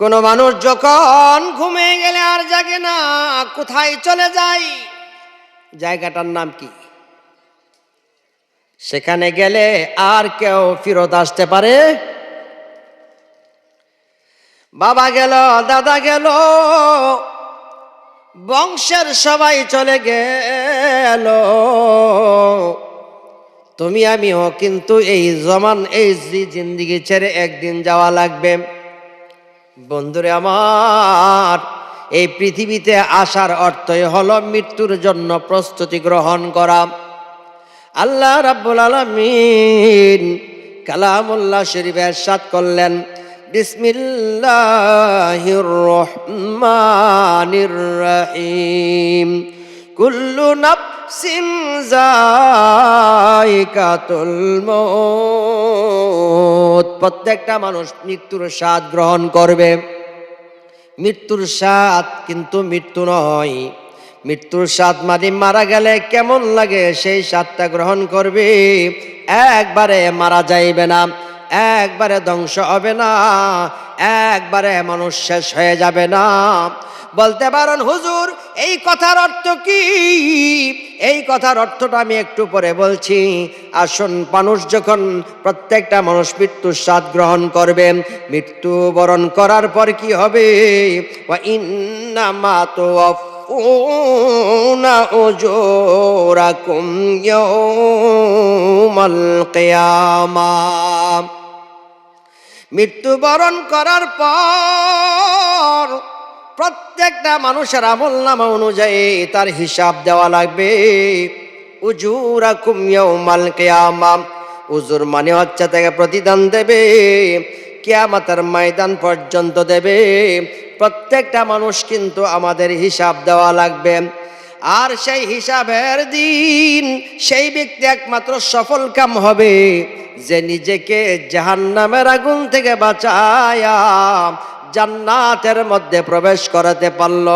কোন মানুষ যখন ঘুমিয়ে গেলে আর জাগে না, কোথায় চলে যাই জায়গাটার নাম কি? সেখানে গেলে আর কেউ ফিরত আসতে পারে? বাবা গেল, দাদা গেল, বংশের সবাই চলে গেল। তুমি আমিও কিন্তু এই জমান, এই জিন্দিগি ছেড়ে একদিন যাওয়া লাগবে। বন্ধুরে আমার, এই পৃথিবীতে আসার অর্থই হলো মৃত্যুর জন্য প্রস্তুতি গ্রহণ করা। আল্লাহ রাব্বুল আলামিন কালামুল্লাহ শরীফের সাত করলেন, বিসমিল্লাহির রহমানির রহিম। কুল্লু নাফসিন যায়িকাতুল মউত প্রত্যেকটা মানুষ মৃত্যুর স্বাদ গ্রহণ করবে। মৃত্যুর স্বাদ কিন্তু মৃত্যু নয়। মৃত্যুর স্বাদ মানে মারা গেলে কেমন লাগে সেই স্বাদটা গ্রহণ করবে। একবারে মারা যাইবে না, একবারে ধ্বংস হবে না, একবারে মানুষ শেষ হয়ে যাবে না। বলতে পারেন, হুজুর, এই কথার অর্থ কি? এই কথার অর্থটা আমি একটু পরে বলছি। আসুন, মানুষ যখন প্রত্যেকটা মানুষ মৃত্যুর স্বাদ গ্রহণ করবে, মৃত্যু বরণ করার পর কি হবে? কিয়ামাহ মৃত্যুবরণ করার পর প্রত্যেকটা মানুষের আমল নামা অনুযায়ী তার হিসাব দেওয়া লাগবে। উজুরা কুমিয়াও মাল কেয়ামা। উজুর মানে হচ্ছে তাকে প্রতিদান দেবে, কেয়ামাতার ময়দান পর্যন্ত দেবে। প্রত্যেকটা মানুষ কিন্তু আমাদের হিসাব দেওয়া লাগবে। আর সেই হিসাবের দিন সেই ব্যক্তি একমাত্র সফল কাম হবে, যে নিজেকে জাহান্নামের আগুন থেকে বাঁচায়া জান্নাতের মধ্যে প্রবেশ করাতে পারল।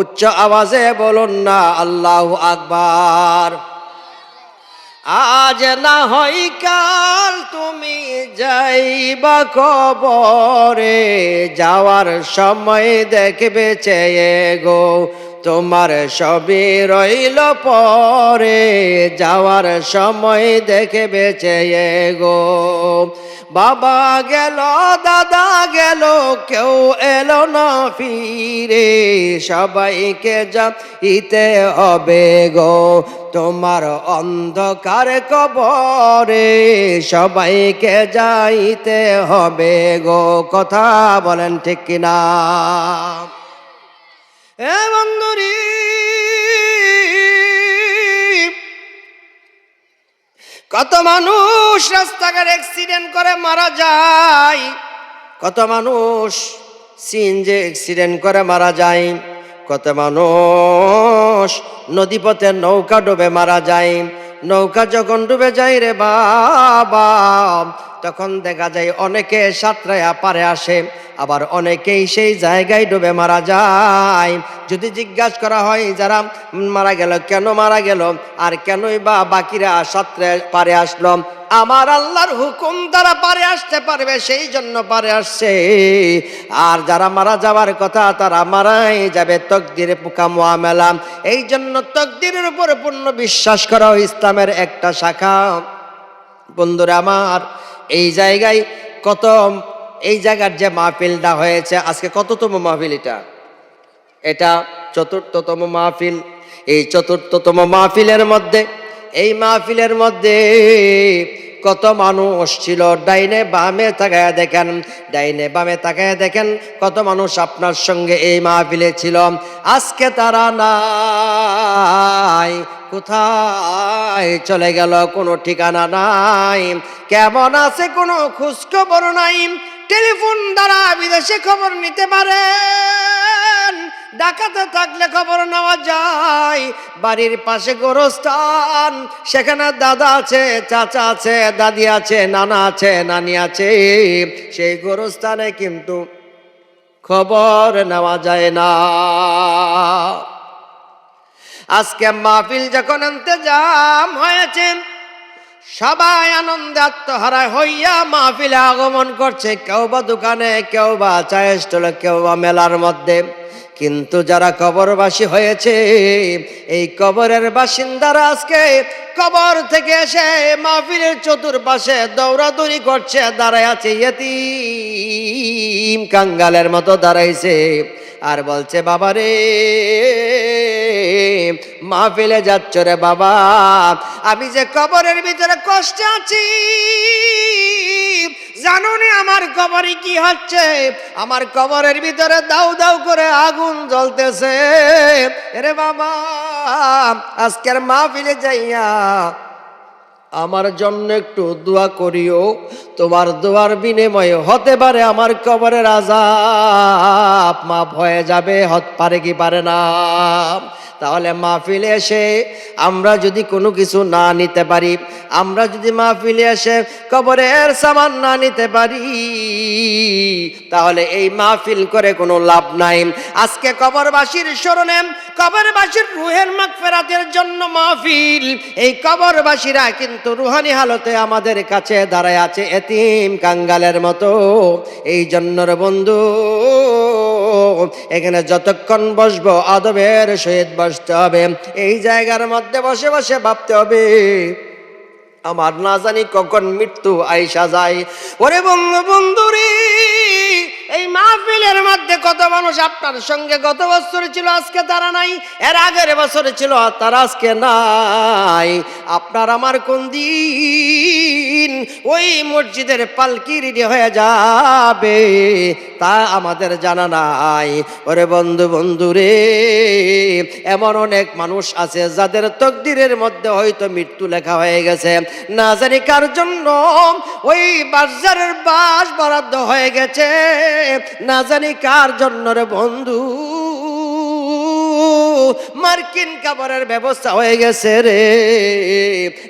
উচ্চ আওয়াজে বলুন না, আল্লাহ আকবার। আজ না হয় কাল তুমি যাইবা কবরে, যাওয়ার সময় দেখবে চেয়ে গো, তোমার সবই রইল পরে, যাওয়ার সময় দেখবে চেয়ে গো। বাবা গেল, দাদা গেল, কেউ এলো না ফিরে। সবাইকে যাইতে হবে গো, তোমার অন্ধকার কবরে সবাইকে যাইতে হবে গো। কথা বলেন ঠিক কিনা? এ বন্ধুরি কত মানুষ রাস্তাঘাট অ্যাক্সিডেন্ট করে মারা যায়। কত মানুষ সিনজে অ্যাক্সিডেন্ট করে মারা যায়। কত মানুষ নদীপথে নৌকা ডুবে মারা যায়। নৌকা যখন ডুবে যায় রে বাবা, তখন দেখা যায় অনেকে সাঁতরায়া পারে আসে। আবার অনেকেই সেই জায়গায় ডুবে মারা যায়। যদি জিজ্ঞাসা করা হয় যারা মারা গেল, কেন মারা গেল, আর কেনই বা বাকিরা সাঁতরে পারে আসলো, আমার আল্লাহর হুকুম দ্বারা পারে আসতে পারবে, সেই জন্য পারে আসছে। আর যারা মারা যাওয়ার কথা, তারা মারাই যাবে তকদিরে পোকা মোয়ামেলা এই জন্য তকদিরের উপর পূর্ণ বিশ্বাস করা ইসলামের একটা শাখা। বন্ধুরা আমার, এই জায়গায় কত এই জায়গার যে মাহফিলটা হয়েছে, আজকে কততম মাহফিল এটা? এটা চতুর্থতম মাহফিল। এই চতুর্থতম মাহফিলের মধ্যে, এই মাহফিলের মধ্যে কত মানুষ ছিল? ডাইনে বামে তাকায় দেখেন, ডাইনে বামে তাকায় দেখেন কত মানুষ আপনার সঙ্গে এই মাহফিলে ছিল। আজকে তারা নাই, কোথায় চলে গেল? কোনো ঠিকানা নাই। কেমন আছে কোনো খোঁজখবর নাই? টেলিফোন দ্বারা বিদেশে খবর নিতে পারেন। ডাকাতে থাকলে খবর নেওয়া যায়। বাড়ির পাশে গোরস্থান, সেখানে দাদা আছে, চাচা আছে, দাদি আছে, নানা আছে, নানি আছে। সেই গোরস্থানে কিন্তু খবর নেওয়া যায় না। আজকে মাহফিল যখন আনতে ইন্তজাম হয়েছে সবাই আনন্দে আত্মহারা হইয়া মাহফিলে আগমন করছে। কেউ বা দোকানে, কেউ বা চায়ের স্টলে, কেউ বা মেলার মধ্যে। কিন্তু যারা কবরবাসী হয়েছে, এই কবরের বাসিন্দারা আজকে কবর থেকে এসে মাহফিলের চতুর্পাশে দৌড়াদৌড়ি করছে, দাঁড়ায় আছে কাঙ্গালের মতো দাঁড়াইছে। আর বলছে, বাবা রে, মাহফিলে যাচ্ছ রে বাবা। আমি যে কবরের ভিতরে কষ্টে আছি, জানো আমার কবরে কি হচ্ছে? আমার কবরের ভিতরে দাউ দাউ করে আগুন জ্বলতেছে। রে বাবা, আজকের মাহফিলে যাইয়া আমার জন্য একটু দোয়া করিও। তোমার দোয়ার বিনিময়ে হতে পারে আমার কবরের আজাব মাফ হয়ে যাবে, হত পারে কি পারে না। তাহলে মাহফিলে এসে আমরা যদি কোনো কিছু না নিতে পারি, আমরা যদি মাহফিলে এসে কবরের সামান না নিতে পারি, তাহলে এই মাহফিল করে কোনো লাভ নাই। আজকে কবরবাসীর স্মরণে, কবরবাসীর রুহের মাগফেরাতের জন্য মাহফিল। এই কবরবাসীরা কিন্তু রুহানি হালতে আমাদের কাছে দাঁড়ায় আছে এতিম কাঙ্গালের মতো। এই জন্য রে বন্ধু, এখানে যতক্ষণ বসবো আদবের সহিত বসতে হবে। এই জায়গার মধ্যে বসে বসে ভাবতে হবে, আমার না জানি কখন মৃত্যু আইসা যায়। ওরে বন্ধু বন্ধু রে এই মাহফিলের মধ্যে কত মানুষ আপনার সঙ্গে গত বছর ছিল, আজকে তারা নাই, এর আগের বছরে ছিল তারা আজকে নাই। আপনার আমার কোন দিন ওই মসজিদের পালকি রেডি হয়ে যাবে, তা আমাদের জানা নাই। ওরে বন্ধু বন্ধু রে এমন অনেক মানুষ আছে যাদের তকদিরের মধ্যে হয়তো মৃত্যু লেখা হয়ে গেছে। না জানি কার জন্য ওই বাজারের বাস বরাদ্দ হয়ে গেছে। না জানি কার জন্য রে বন্ধু। মার্কিন কাপড়ের ব্যবস্থা হয়ে গেছে রে।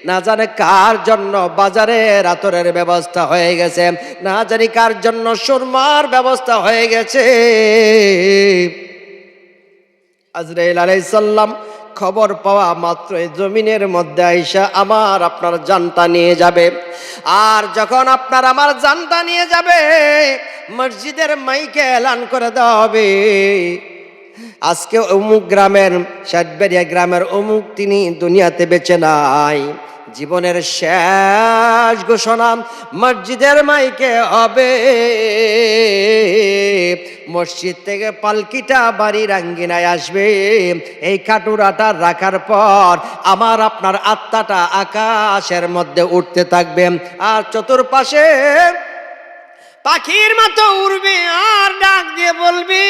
না জানে কার জন্য বাজারে রাতরের ব্যবস্থা হয়ে গেছে। না জানি কার জন্য সুরমার ব্যবস্থা হয়ে গেছে। আজরাইল আলাইসাল্লাম খবর পাওয়া মাত্র জমিনের মধ্যে আইসা আমার আপনার জানতা নিয়ে যাবে। আর যখন আপনার আমার জানতা নিয়ে যাবে, মসজিদের মাইকে এলান করে দেওয়া হবে। আজকে অমুক গ্রামের, সাতবেরিয়া গ্রামের অমুক তিনি দুনিয়াতে বেঁচে নাই। জীবনের শেষ ঘোষণা মসজিদের মাইকে হবে। মসজিদ থেকে পালকিটা বাড়ির আঙ্গিনায় আসবে। এই কাটুরাটা রাখার পর আমার আপনার আত্মাটা আকাশের মধ্যে উঠতে থাকবে। আর চতুর্পাশে পাখির মতো উড়বে আর ডাক দিয়ে বলবি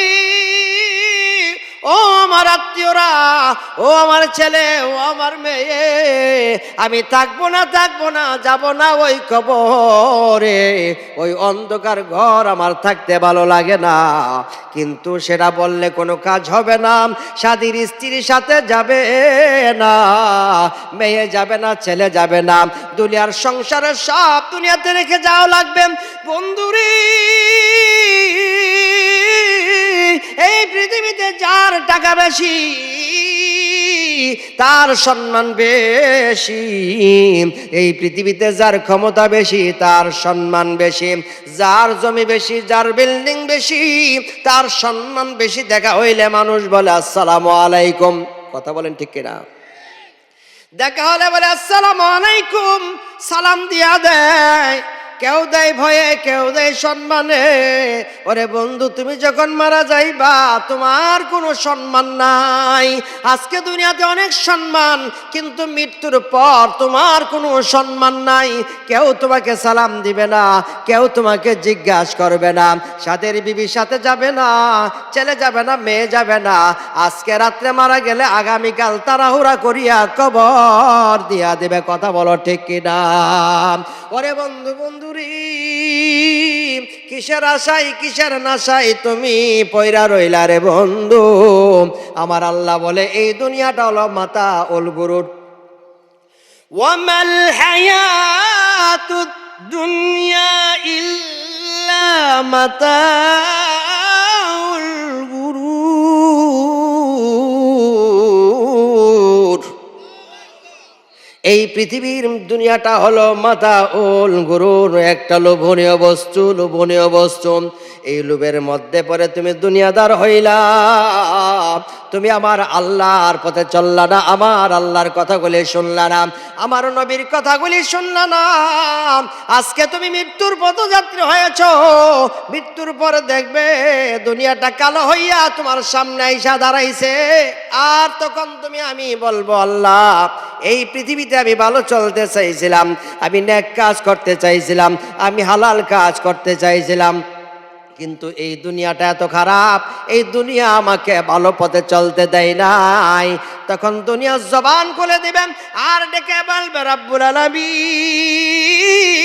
ও আমার আত্মীয়রা, ও আমার ছেলে, ও আমার মেয়ে, আমি থাকব না থাকব না, যাব না ওই কবরে। ওই অন্ধকার ঘর আমার থাকতে ভালো লাগে না। কিন্তু সেটা বললে কোনো কাজ হবে না স্বাধীর স্ত্রীর সাথে যাবে না, মেয়ে যাবে না, ছেলে যাবে না। দুনিয়ার সংসারের সব দুনিয়াতে রেখে যাওয়া লাগবে। বন্ধুরে এই পৃথিবীতে যার টাকা বেশি, তার সম্মান বেশি। এই পৃথিবীতে যার ক্ষমতা বেশি, তার সম্মান বেশি। যার জমি বেশি, যার বিল্ডিং বেশি, তার সম্মান বেশি। দেখা হইলে মানুষ বলে, আসসালামু আলাইকুম। কথা বলেন ঠিক কিনা? দেখা হলে বলে, আসসালামু আলাইকুম। সালাম দিয়া দেয়। কেউ দেয় ভয়ে, কেউ দেয় সম্মানে। ওরে বন্ধু, তুমি যখন মারা যাইবা, তোমার কোনো সম্মান নাই। আজকে দুনিয়াতে অনেক সম্মান, কিন্তু মৃত্যুর পর তোমার কোনো সম্মান নাই। কেউ তোমাকে সালাম দিবে না, কেউ তোমাকে জিজ্ঞাসা করবে না। সাথের বিবির সাথে যাবে না, ছেলে যাবে না, মেয়ে যাবে না। আজকে রাত্রে মারা গেলে আগামীকাল তাড়াহুড়া করিয়া কবর দিয়া দেবে। কথা বলো ঠিক কিনা? ওরে বন্ধু বন্ধুরি, কিসের আশাই কিসের নাশাই তুমি পয়রা রইলা রে বন্ধু? আমার আল্লাহ বলে, এই দুনিয়াটা হলো মাতা ওল ওয়ামাল হায়াতুদ দুনিয়া ইল্লা মাতাউল এই পৃথিবীর দুনিয়াটা হলো মাথা ওল গুরুর একটা লোভনীয় বস্তু লোভনীয় বস্তু। এই লোভের মধ্যে পরে তুমি দুনিয়াদার হইলা। তুমি আমার আল্লাহর পথে চললা না, আমার আল্লাহর কথাগুলি শুনলা না, আমার নবীর কথাগুলি শুনলা না। আজকে তুমি মৃত্যুর পথযাত্রী হয়েছ, মৃত্যুর পর দেখবে দুনিয়াটা কালো হইয়া তোমার সামনে আইসা দাঁড়াইছে। আর তখন তুমি আমি বলব, আল্লাহ, এই পৃথিবীতে আমি ভালো চলতে চাইছিলাম, আমি ন্যাক কাজ করতে চাইছিলাম, আমি হালাল কাজ করতে চাইছিলাম। কিন্তু এই দুনিয়াটা এত খারাপ, এই দুনিয়া আমাকে ভালো পথে চলতে দেয় নাই। তখন দুনিয়া জবান খুলে দিবেন, আর ডেকে বলবে, রাব্বুল আলামিন।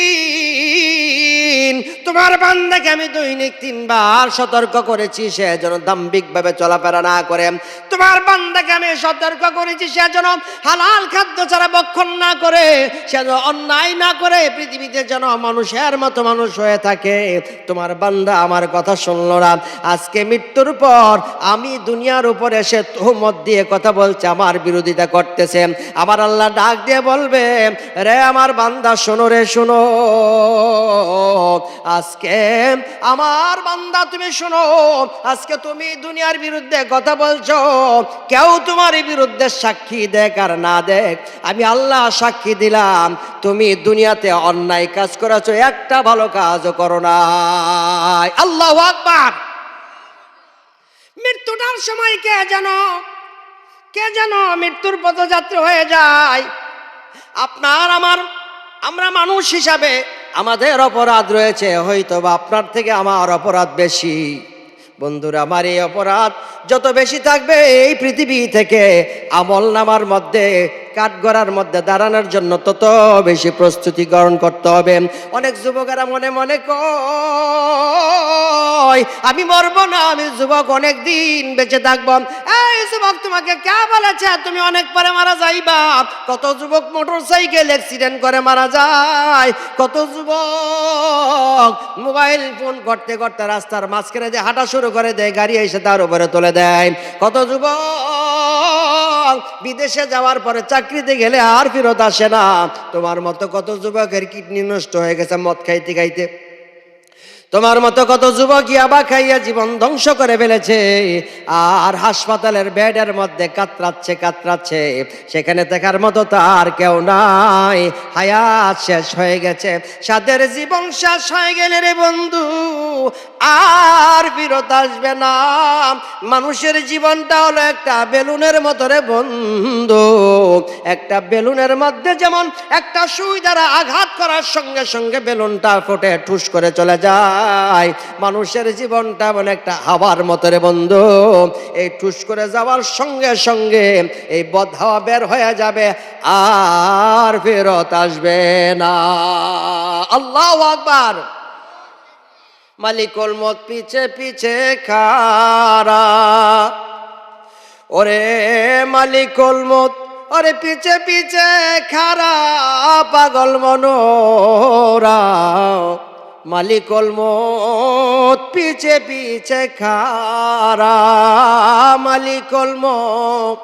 তোমার বান্দাকে আমি দৈনিক তিনবার সতর্ক করেছি, সে যেন দাম্ভিকভাবে চলাফেরা না করে। তোমার বান্দাকে আমি সতর্ক করেছি, সে যেন হালাল খাদ্য ছাড়া বক্ষণ না করে, সে যেন অন্যায় না করে, পৃথিবীতে যেন মানুষের মতো মানুষ হয়ে থাকে। তোমার বান্দা আমার কথা শুনলো না। আজকে মৃত্যুর পর আমি দুনিয়ার উপরে সে তোহমত দিয়ে কথা বলছে, আমার বিরোধিতা করতেছে। আমার আল্লাহ ডাক দিয়ে বলবে, রে আমার বান্দা, শোনো রে, শোনো। আজকে। আমার বান্দা, তুমি শোনো, আজকে তুমি দুনিয়ার বিরুদ্ধে কথা বলছো, কেউ তোমার বিরুদ্ধে সাক্ষী দেখ আর না দেখ। আমি আল্লাহ সাক্ষী দিলাম, তুমি দুনিয়াতে অন্যায় কাজ করেছ, একটা ভালো কাজও করো না আল্লাহ আকবার। মৃত্যুটার সময় কে যেন কে যেন মৃত্যুর পথযাত্রী হয়ে যায়। আপনার, আমার, আমরা মানুষ হিসাবে আমাদের অপরাধ রয়েছে হয়তো বা আপনার থেকে আমার অপরাধ বেশি। বন্ধুরা, আমার এই অপরাধ যত বেশি থাকবে এই পৃথিবী থেকে আমল নামার মধ্যে কাঠগড়ার মধ্যে দাঁড়ানোর জন্য তত বেশি প্রস্তুতি গ্রহণ করতে হবে। অনেক যুবকেরা মনে মনে কয়, আমি মরবো না, আমি যুবক অনেক দিন বেঁচে থাকব। এই যুবক, তোমাকে কে বলেছে তুমি অনেক পরে মারা যাইবা? কত যুবক মোটর সাইকেল অ্যাক্সিডেন্ট করে মারা যায়, কত যুবক মোবাইল ফোন করতে করতে রাস্তার মাঝখানে যে হাঁটা শুরু করে দেয়, গাড়ি এসে তার উপরে তুলে দেয়। কত যুবক বিদেশে যাওয়ার পরে চাকরিতে গেলে আর ফেরত আসে না। তোমার মতো কত যুবকের কিডনি নষ্ট হয়ে গেছে মদ খাইতে খাইতে। তোমার মতো কত যুবক ইয়াবা খাইয়া জীবন ধ্বংস করে ফেলেছে। আর হাসপাতালের বেডের মধ্যে কাতরাচ্ছে কাতরাচ্ছে। সেখানে দেখার মতো তার কেউ নাই। হায়াত শেষ হয়ে গেছে। সাদের জীবন শেষ হয়ে গেলে রে বন্ধু, আর ফিরত আসবে না। মানুষের জীবনটা হলো একটা বেলুনের মতো রে বন্ধু। একটা বেলুনের মধ্যে যেমন একটা সুই দ্বারা আঘাত করার সঙ্গে সঙ্গে বেলুনটা ফুটে ঠুস করে চলে যায়। মানুষের জীবনটা মানে একটা হাওয়ার মতো রে বন্ধু। এই ঠুস করে যাওয়ার সঙ্গে সঙ্গে এই বদ হাওয়া বের হয়ে যাবে, আর ফেরত আসবে না। আল্লাহ আকবার। মালিকুল মত পিছে পিছে খারা ওরে মালিকুল মত ওরে পিছে পিছে খারা পাগল মনোরা। মালিকুল মত, পিছে পিছে খারা। মালিকুল মত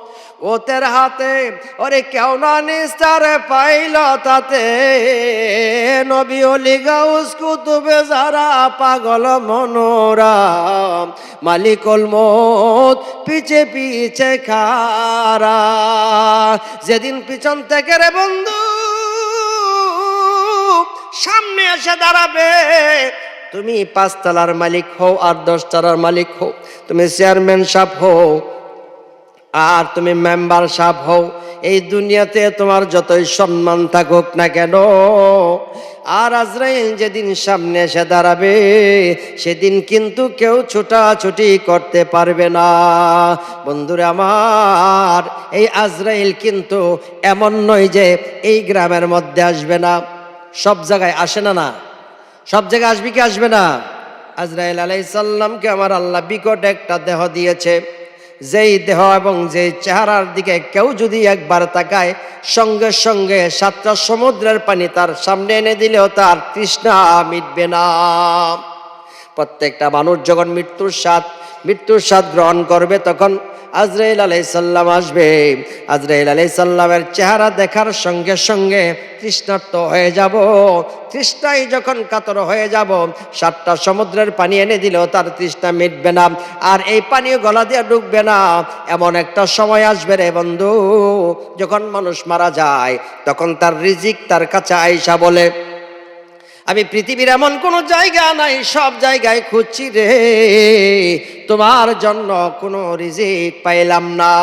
ওতের হাতে, ওরে কেউ না নিস্তার পাইল তাতে। নবী অলি গাউস কুতুবে যারা পাগল মনোরা। মালিকল মত, পিছে পিছে খারা। যেদিন পিছন থেকে রে বন্ধু সামনে এসে দাঁড়াবে। তুমি পাঁচতলার মালিক হও আর দশতলার মালিক হও। তুমি চেয়ারম্যান সাপ হও আর তুমি মেম্বার সাপ হও। এই দুনিয়াতে তোমার যতই সম্মান থাকুক না কেন, আর আজরাইল যেদিন সামনে এসে দাঁড়াবে, সেদিন কিন্তু কেউ ছোটাছুটি করতে পারবে না। বন্ধুরা আমার, এই আজরাইল কিন্তু এমন নয় যে এই গ্রামের মধ্যে আসবে না। সব জায়গায় আসে না না। সব জায়গায় আসবে কি আসবে না? আজরাইল আলাইসাল্লামকে আমার আল্লাহ বিকট একটা দেহ দিয়েছে। যেই দেহ এবং যেই চেহারার দিকে কেউ যদি একবার তাকায়, সঙ্গে সঙ্গে সাতটা সমুদ্রের পানি তার সামনে এনে দিলেও তার তৃষ্ণা মিটবে না। প্রত্যেকটা মানুষ যখন মৃত্যুর স্বাদ মৃত্যুর স্বাদ গ্রহণ করবে তখন আজরাইল আলাইসাল্লাম আসবে। আজরাইল আলাইসাল্লামের চেহারা দেখার সঙ্গে সঙ্গে তৃষ্ণার্ত হয়ে যাব। তৃষ্ণায় যখন কাতর হয়ে যাব, সাতটা সমুদ্রের পানি এনে দিলেও তার তৃষ্ণা মিটবে না, আর এই পানিও গলা দিয়ে ঢুকবে না। এমন একটা সময় আসবে রে বন্ধু, যখন মানুষ মারা যায়, তখন তার রিজিক তার কাছে আইসা বলে আমি পৃথিবীর এমন কোনো জায়গা নাই, সব জায়গায় খুঁজছি রে। তোমার জন্য কোনো রিজিক পাইলাম না।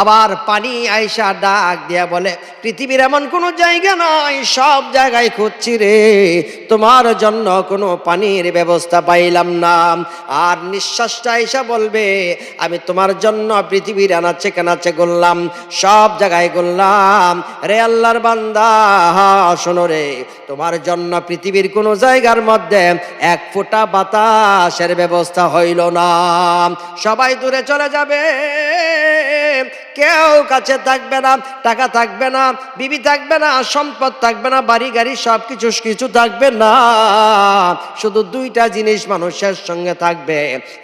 আবার পানি আইসা ডাক দিয়া বলে, পৃথিবীর এমন কোনো জায়গা নাই, সব জায়গায় খুঁজছি রে। তোমার জন্য কোনো পানির ব্যবস্থা পাইলাম না। আর নিঃশ্বাসটা আইসা বলবে, আমি তোমার জন্য পৃথিবীর আনাচে কানাচে করলাম সব জায়গায় করলাম রে আল্লাহর বান্দা, শোনো রে, তোমার জন্য পৃথিবীর কোনো জায়গার মধ্যে এক ফোঁটা বাতাসের ব্যবস্থা হইল না। সবাই দূরে চলে যাবে। কেউ কাছে থাকবে না, টাকা থাকবে না, বিবি থাকবে না, সম্পদ থাকবে না, বাড়ি, গাড়ি সব কিছু কিছু থাকবে না। শুধু দুইটা জিনিস মানুষের সঙ্গে থাকবে,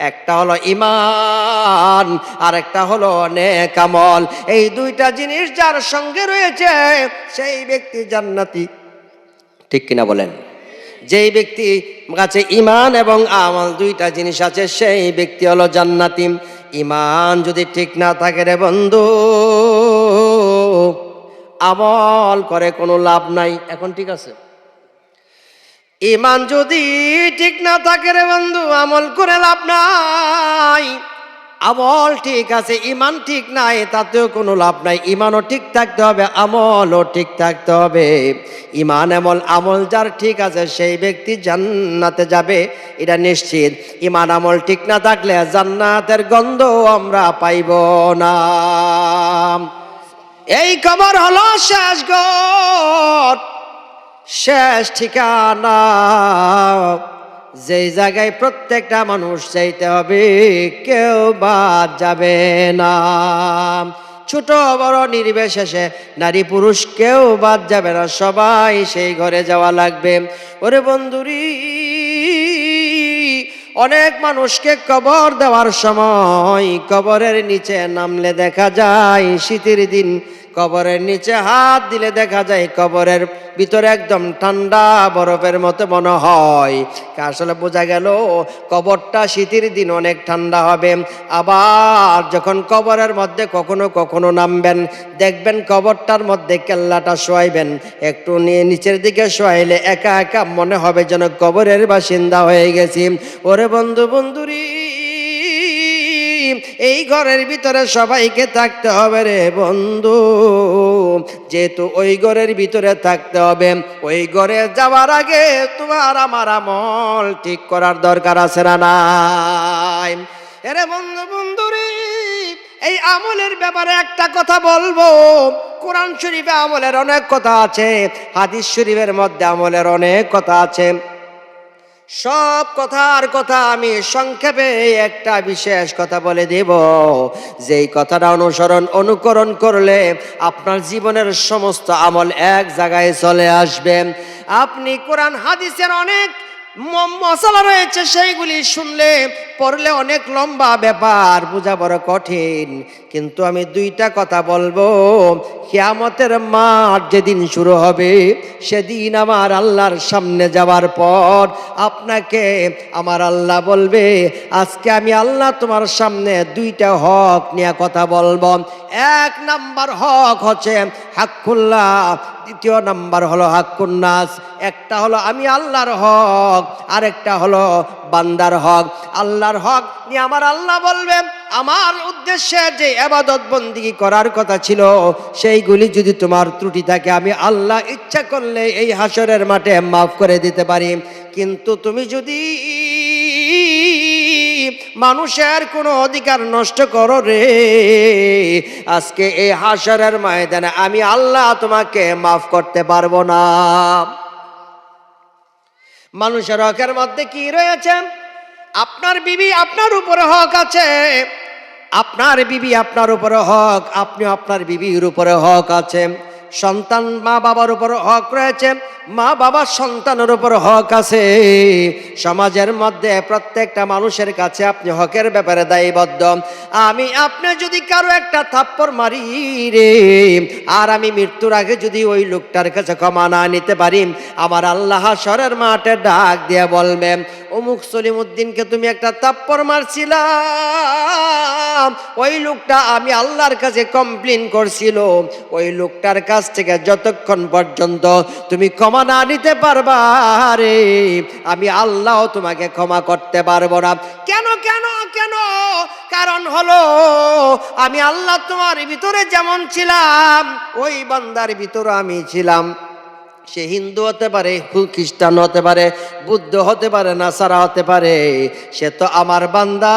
একটা হলো ইমান আর একটা হলো নেকামল এই দুইটা জিনিস যার সঙ্গে রয়েছে, সেই ব্যক্তি জান্নাতি। ঠিক কিনা বলেন? যেই ব্যক্তি কাছে ইমান এবং আমল দুইটা জিনিস আছে, সেই ব্যক্তি হলো জান্নাতি। ইমান যদি ঠিক না থাকে রে বন্ধু, আমল করে কোনো লাভ নাই। এখন ঠিক আছে? ইমান যদি ঠিক না থাকে রে বন্ধু, আমল করে লাভ নাই। আমল ঠিক আছে ইমান ঠিক নাই, তাতেও কোনো লাভ নাই। ইমানও ঠিক থাকতে হবে, আমলও ঠিক থাকতে হবে। ইমান আমল আমল যার ঠিক আছে, সেই ব্যক্তি জান্নাতে যাবে, এটা নিশ্চিত। ইমান আমল ঠিক না থাকলে জান্নাতের গন্ধ আমরা পাইব না। এই খবর হলো শেষ গড় শেষ ঠিকানা। যেই জায়গায় প্রত্যেকটা মানুষ চাইতে হবে, কেউ বাদ যাবে না। ছোট বড় নির্বিশেষে নারী পুরুষ কেউ বাদ যাবে না, সবাই সেই ঘরে যাওয়া লাগবে। ওরে বন্ধুরি, অনেক মানুষকে কবর দেওয়ার সময় কবরের নিচে নামলে দেখা যায়, শীতের দিন কবরের নিচে হাত দিলে দেখা যায় কবরের ভিতরে একদম ঠান্ডা বরফের মতো মনে হয়। আসলে বোঝা গেল কবরটা শীতের দিন অনেক ঠান্ডা হবে। আবার যখন কবরের মধ্যে কখনো কখনো নামবেন, দেখবেন কবরটার মধ্যে কেল্লাটা শোয়াইবেন। একটু নিয়ে নিচের দিকে শোয়াইলে একা একা মনে হবে যেন কবরের বাসিন্দা হয়ে গেছি। ওরে বন্ধু বন্ধুরি এই ঘরের ভিতরে সবাইকে থাকতে হবে রে বন্ধু। যেহেতু ওই ঘরের ভিতরে থাকতে হবে, ওই ঘরে যাওয়ার আগে তোমার আমার আমল ঠিক করার দরকার আছে না নাই? এরে বন্ধু বন্ধুরে এই আমলের ব্যাপারে একটা কথা বলব। কোরআন শরীফে আমলের অনেক কথা আছে, হাদিস শরীফের মধ্যে আমলের অনেক কথা আছে। সব কথার কথা আমি সংক্ষেপে একটা বিশেষ কথা বলে দেব। যেই কথাটা অনুসরণ, অনুকরণ করলে আপনার জীবনের সমস্ত আমল এক জায়গায় চলে আসবে। আপনি কোরআন, হাদিসের অনেক মশলা রয়েছে, সেইগুলি শুনলে, পড়লে অনেক লম্বা ব্যাপার, বোঝা বড় কঠিন। কিন্তু আমি দুইটা কথা বলব। কিয়ামতের মাঠ যেদিন শুরু হবে, সেদিন আমার আল্লাহর সামনে যাওয়ার পর আপনাকে আমার আল্লাহ বলবে, আজকে আমি আল্লাহ তোমার সামনে দুইটা হক নিয়ে কথা বলব। এক নাম্বার হক হচ্ছে হাক্কুল্লাহ, দ্বিতীয় নাম্বার হলো হাক্কুন্নাস, একটা হলো আমি আল্লাহর হক, আরেকটা হলো বান্দার হক। আল্লাহর হক নিয়ে আমার আল্লাহ বলবেন আমার উদ্দেশ্যে যে আবাদত বন্দিগি করার কথা ছিল, সেইগুলি যদি তোমার ত্রুটি থাকে, আমি আল্লাহ ইচ্ছা করলে এই হাসরের মাঠে মাফ করে দিতে পারি। কিন্তু তুমি যদি মানুষের কোনো অধিকার নষ্ট করো রে, আজকে এই হাসরের ময়দানে আমি আল্লাহ তোমাকে মাফ করতে পারব না। মানুষের হকের মধ্যে কি রয়েছে? আপনার বিবি আপনার উপরে হক আছে। আপনার বিবি আপনার উপরে হক আপনি আপনার বিবির উপরে হক আছে। সন্তান মা বাবার উপর হক রয়েছে, মা বাবার সন্তানের উপর হক আছে। সমাজের মধ্যে প্রত্যেকটা মানুষের কাছে আপনি হকের ব্যাপারে দায়বদ্ধ। আমি আপনি যদি কারও একটা থাপ্পড় মারি রে, আর আমি মৃত্যুর আগে যদি ওই লোকটার কাছে ক্ষমা না নিতে পারি, আমার আল্লাহ সরের মাঠে ডাক দিয়ে বলবে, অমুক সলিমুদ্দিনকে তুমি একটা থাপ্পড় মারছিলাম ওই লোকটা আমি আল্লাহর কাছে কমপ্লেন করছিল। ওই লোকটার কাছ থেকে যতক্ষণ পর্যন্ত তুমি ক্ষমা না নিতে পারবা রে আমি আল্লাহ তোমাকে ক্ষমা করতে পারব না। কেন কেন কেন? কারণ হলো, আমি আল্লাহ তোমার ভিতরে যেমন ছিলাম, ওই বান্দার ভিতরে আমি ছিলাম। সে হিন্দু হতে পারে, হু- খ্রিস্টান হতে পারে, বুদ্ধ হতে পারে, নাসারা হতে পারে, সে তো আমার বান্দা।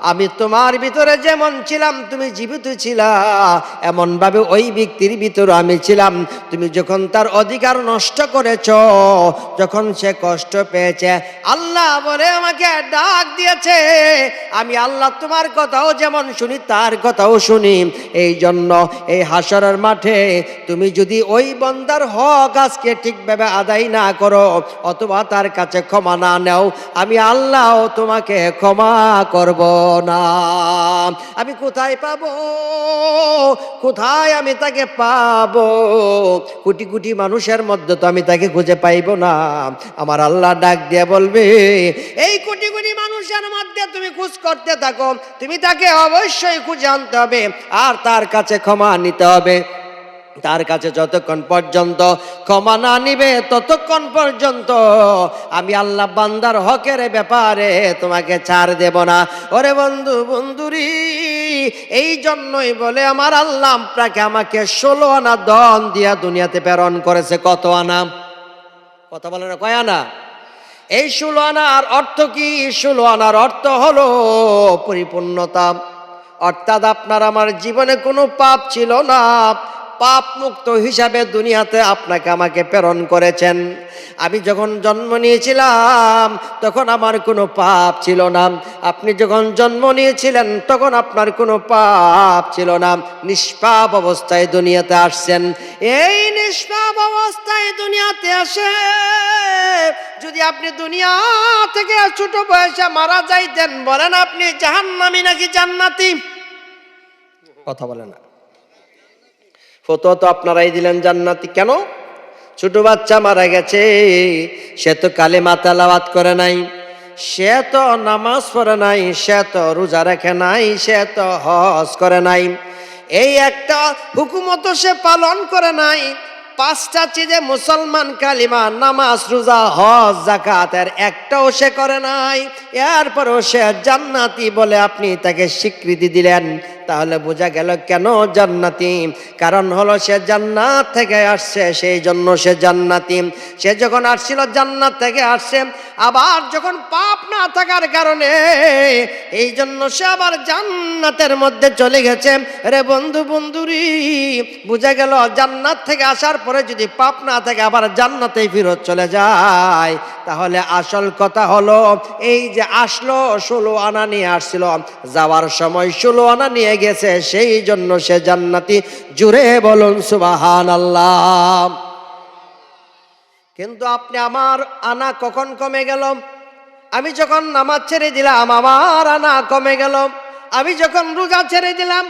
আমি তোমার ভিতরে যেমন ছিলাম, তুমি জীবিত ছিলা। এমনভাবে ওই ব্যক্তির ভিতরে আমি ছিলাম। তুমি যখন তার অধিকার নষ্ট করেছ, যখন সে কষ্ট পেয়েছে, আল্লাহ বলে আমাকে ডাক দিয়েছে। আমি আল্লাহ তোমার কথাও যেমন শুনি, তার কথাও শুনি। এই জন্য এই হাসরের মাঠে তুমি যদি ওই বন্দার হক আজকে ঠিকভাবে আদায় না করো, অথবা তার কাছে ক্ষমা না নেও, আমি আল্লাহ তোমাকে ক্ষমা করব না। আমি কোথায় পাবো? কোথায় আমি তাকে পাবো? কোটি কোটি মানুষের মধ্যে তো আমি তাকে খুঁজে পাইবো না। আমার আল্লাহ ডাক দিয়ে বলবে, এই কোটি কোটি মানুষের মধ্যে তুমি খোঁজ করতে থাকো, তুমি তাকে অবশ্যই খুঁজে আনতে হবে, আর তার কাছে ক্ষমা নিতে হবে। তার কাছে যতক্ষণ পর্যন্ত ক্ষমা না নিবে, ততক্ষণ পর্যন্ত আমি আল্লাহ বান্দার হকের ব্যাপারে তোমাকে ছাড় দেব না। ওরে বন্ধু, বন্ধুরি, এই জন্যই বলে আমার আল্লাহ আপনাকে আমাকে ষোলো আনা দন দিয়া দুনিয়াতে প্রেরণ করেছে। কত আনা? কথা বলে না, কয় আনা? এই ষোলো আনার অর্থ কি? ষোলো আনার অর্থ হলো পরিপূর্ণতা। অর্থাৎ আপনার আমার জীবনে কোনো পাপ ছিল না। পাপ মুক্ত হিসাবে দুনিয়াতে আপনাকে আমাকে প্রেরণ করেছেন। আমি যখন জন্ম নিয়েছিলাম, তখন আমার কোনো পাপ ছিল না। আপনি যখন জন্ম নিয়েছিলেন, তখন আপনার কোনো পাপ ছিল না। নিষ্পাপ অবস্থায় দুনিয়াতে আসছেন। এই নিষ্পাপ অবস্থায় দুনিয়াতে আসে যদি আপনি দুনিয়া থেকে ছোট বয়সে মারা যাইতেন, বলেন আপনি জাহান্নামি নাকি জান্নাতি? কথা বলে না। ফতো তো আপনারাই দিলেন জান্নাতি। কেন? ছোট বাচ্চা মারা গেছে, সে তো কালে মাতালাবাদ করে নাই, সে তো নামাজ পড়ে নাই, সে তো রোজা রাখে নাই, সে তো হজ করে নাই। এই একটা হুকুমত সে পালন করে নাই পাঁচটা চিজে মুসলমান কালিমা, নামাজ, রোজা, হজ জাকাত এর একটাও সে করে নাই। এরপরও সে জান্নাতি বলে আপনি তাকে স্বীকৃতি দিলেন। তাহলে বোঝা গেল কেন জান্নাতি? কারণ হলো সে জান্নাত থেকে আসছে, সেই জন্য সে জান্নাতি। সে যখন আসছিল, জান্নাত থেকে আসছে আবার যখন পাপ না থাকার কারণে এই জন্য সে আবার জান্নাতের মধ্যে চলে গেছে। রে বন্ধু, বন্ধুরি, বোঝা গেল জান্নাত থেকে আসার পরে যদি পাপ না থাকে আবার জান্নাতেই ফিরত চলে যায়। তাহলে আসল কথা হলো এই যে আসলো, ষোলো আনা নিয়ে আসছিল, যাওয়ার সময় ষোলো আনা নিয়ে গেছে, সেই জন্য সে জান্নাতি। জুড়ে বলুন সুবাহান আল্লাহ কিন্তু আপনি আমার আনা কখন কমে গেল? আমি যখন নামাজ ছেড়ে দিলাম, আমার আনা কমে গেল। আমি যখন রোজা ছেড়ে দিলাম,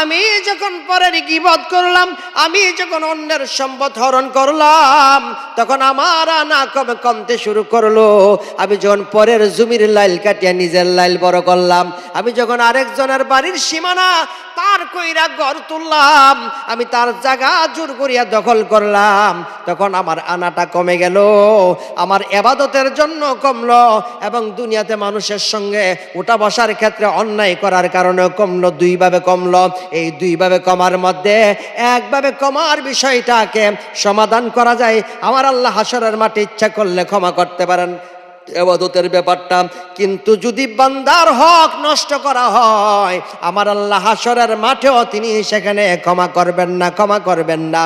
আমি যখন পরের গিবত করলাম, আমি যখন অন্যের সম্পদ হরণ করলাম, তখন আমার আনা কমে কমতে শুরু করল। আমি যখন পরের জমির লাইল কাটিয়ে নিজের লাইল বড় করলাম, আমি যখন আরেকজনের বাড়ির সীমানা তার কইরা ঘর তুললাম, আমি তার জায়গা জোর করিয়া দখল করলাম। তখন আমার আনাটা কমে গেল, আমার এবাদতের জন্য কমলো এবং দুনিয়াতে মানুষের সঙ্গে উঠা বসার ক্ষেত্রে অন্যায় করার কারণে কমলো, দুইভাবে কমলো। এই দুইভাবে কমার মধ্যে একভাবে কমার বিষয়টাকে সমাধান করা যায়। আমার আল্লাহ হাসরের মাঠে ইচ্ছা করলে ক্ষমা করতে পারেন। এবাদতের ব্যাপারটা। কিন্তু যদি বান্দার হক নষ্ট করা হয়, আমার আল্লাহ হাসরের মাঠেও তিনি সেখানে ক্ষমা করবেন না, ক্ষমা করবেন না।